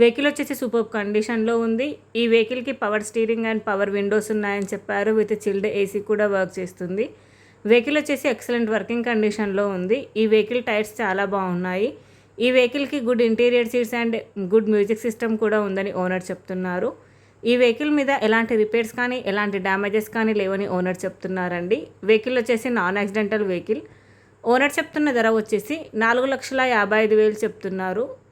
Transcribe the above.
Vehicle వచ్చేసి super కండిషన్లో ఉంది. ఈ వెహికల్కి power steering and power windows ఉన్నాయని చెప్పారు. విత్ చిల్డ్ ఏసీ కూడా వర్క్ చేస్తుంది. వెహికల్ వచ్చేసి ఎక్సలెంట్ వర్కింగ్ కండిషన్లో ఉంది. ఈ వెహికల్ టైర్స్ చాలా బాగున్నాయి. ఈ వెహికల్కి good interior seats and good music system కూడా ఉందని ఓనర్ చెప్తున్నారు. ఈ వెహికల్ మీద ఎలాంటి రిపేర్స్ కానీ ఎలాంటి డ్యామేజెస్ కానీ లేవని ఓనర్ చెప్తున్నారండి. వెహికల్ వచ్చేసి నాన్ యాక్సిడెంటల్ వెహికల్. ఓనర్ చెప్తున్న ధర వచ్చేసి నాలుగు లక్షల యాభై ఐదు వేలు చెప్తున్నారు.